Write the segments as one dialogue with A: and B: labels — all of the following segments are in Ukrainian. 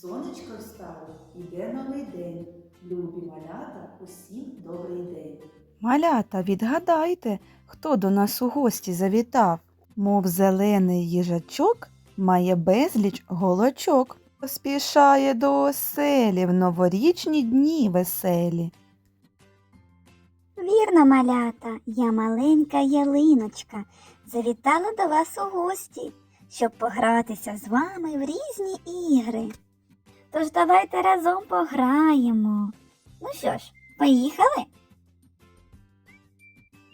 A: Сонечко встало, іде новий день. Любі малята, усім добрий день.
B: Малята, відгадайте, хто до нас у гості завітав, мов зелений їжачок має безліч голочок. Поспішає до оселі в новорічні дні веселі.
C: Вірно, малята, я маленька ялиночка, завітала до вас у гості, щоб погратися з вами в різні ігри. Тож давайте разом пограємо. Ну що ж, поїхали?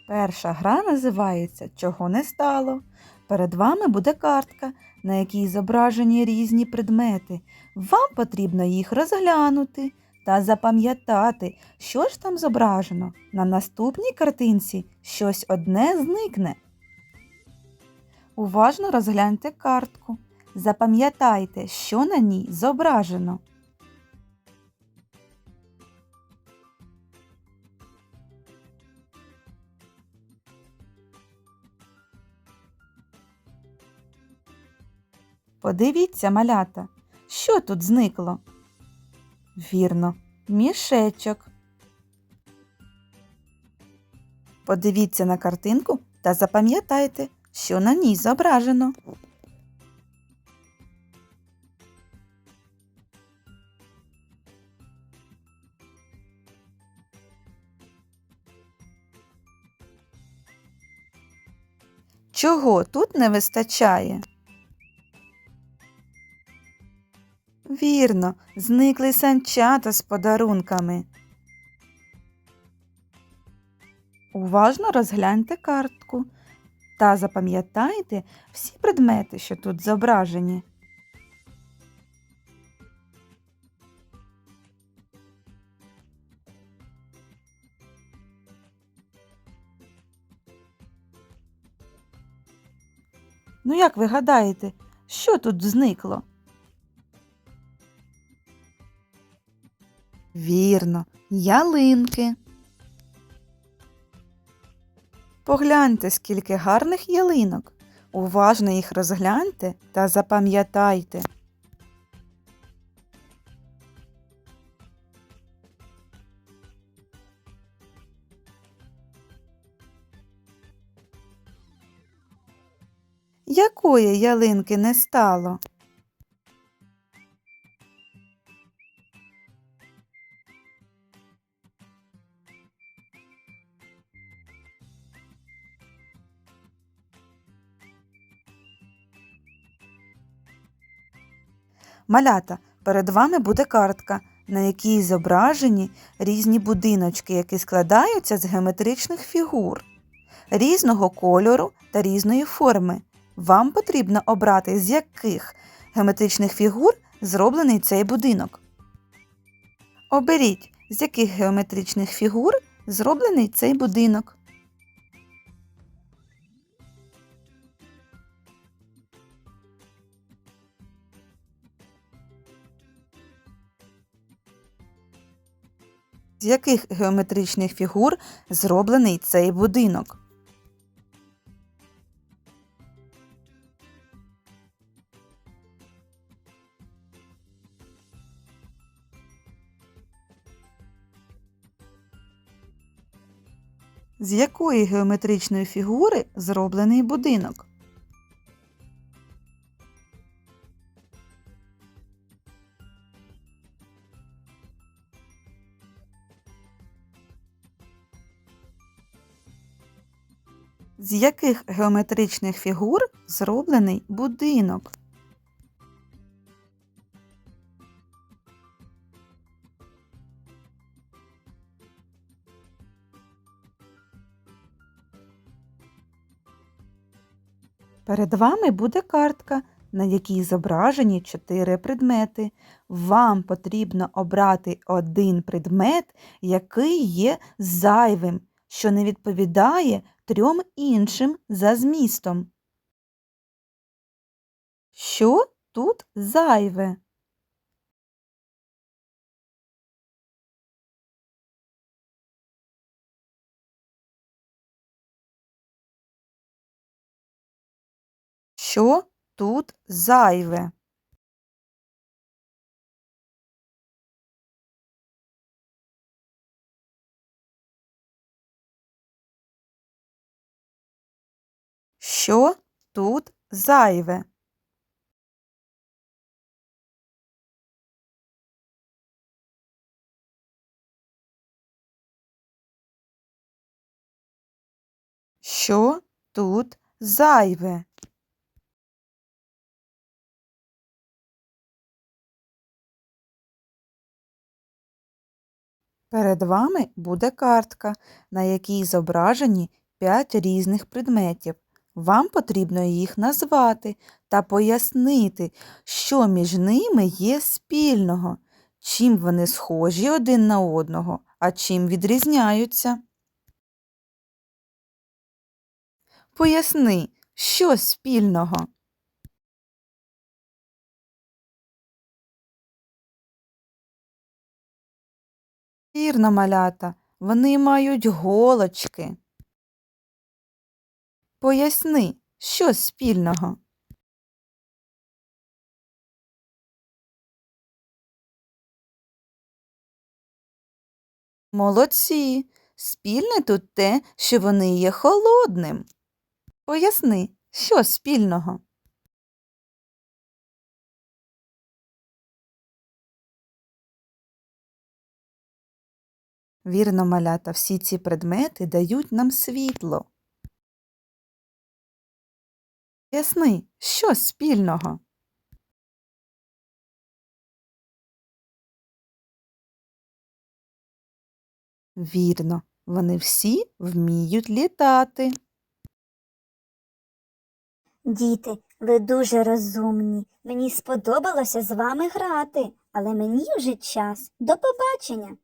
B: Перша гра називається Чого не стало. Перед вами буде картка, на якій зображені різні предмети. Вам потрібно їх розглянути та запам'ятати, що ж там зображено. На наступній картинці щось одне зникне. Уважно розгляньте картку. Запам'ятайте, що на ній зображено. Подивіться, малята, що тут зникло? Вірно, мішечок. Подивіться на картинку та запам'ятайте, що на ній зображено. Чого тут не вистачає? Вірно, зникли санчата з подарунками. Уважно розгляньте картку та запам'ятайте всі предмети, що тут зображені. Ну, як ви гадаєте, що тут зникло? Вірно, ялинки. Погляньте, скільки гарних ялинок. Уважно їх розгляньте та запам'ятайте. Якої ялинки не стало? Малята, перед вами буде картка, на якій зображені різні будиночки, які складаються з геометричних фігур різного кольору та різної форми. Вам потрібно обрати, з яких геометричних фігур зроблений цей будинок. Оберіть, з яких геометричних фігур зроблений цей будинок. З яких геометричних фігур зроблений цей будинок? З якої геометричної фігури зроблений будинок? З яких геометричних фігур зроблений будинок? Перед вами буде картка, на якій зображені чотири предмети. Вам потрібно обрати один предмет, який є зайвим, що не відповідає трьом іншим за змістом. Що тут зайве? що тут зайве. Що тут зайве? Що тут зайве? Перед вами буде картка, на якій зображені 5 різних предметів. Вам потрібно їх назвати та пояснити, що між ними є спільного, чим вони схожі один на одного, а чим відрізняються. Поясни, що спільного. Вірно, малята, вони мають голочки. Поясни, що спільного. Молодці. Спільне тут те, що вони є холодним. Поясни, що спільного. Вірно, малята, всі ці предмети дають нам світло. Поясни, що спільного. Вірно, вони всі вміють літати.
C: Діти, ви дуже розумні. Мені сподобалося з вами грати, але мені вже час. До побачення.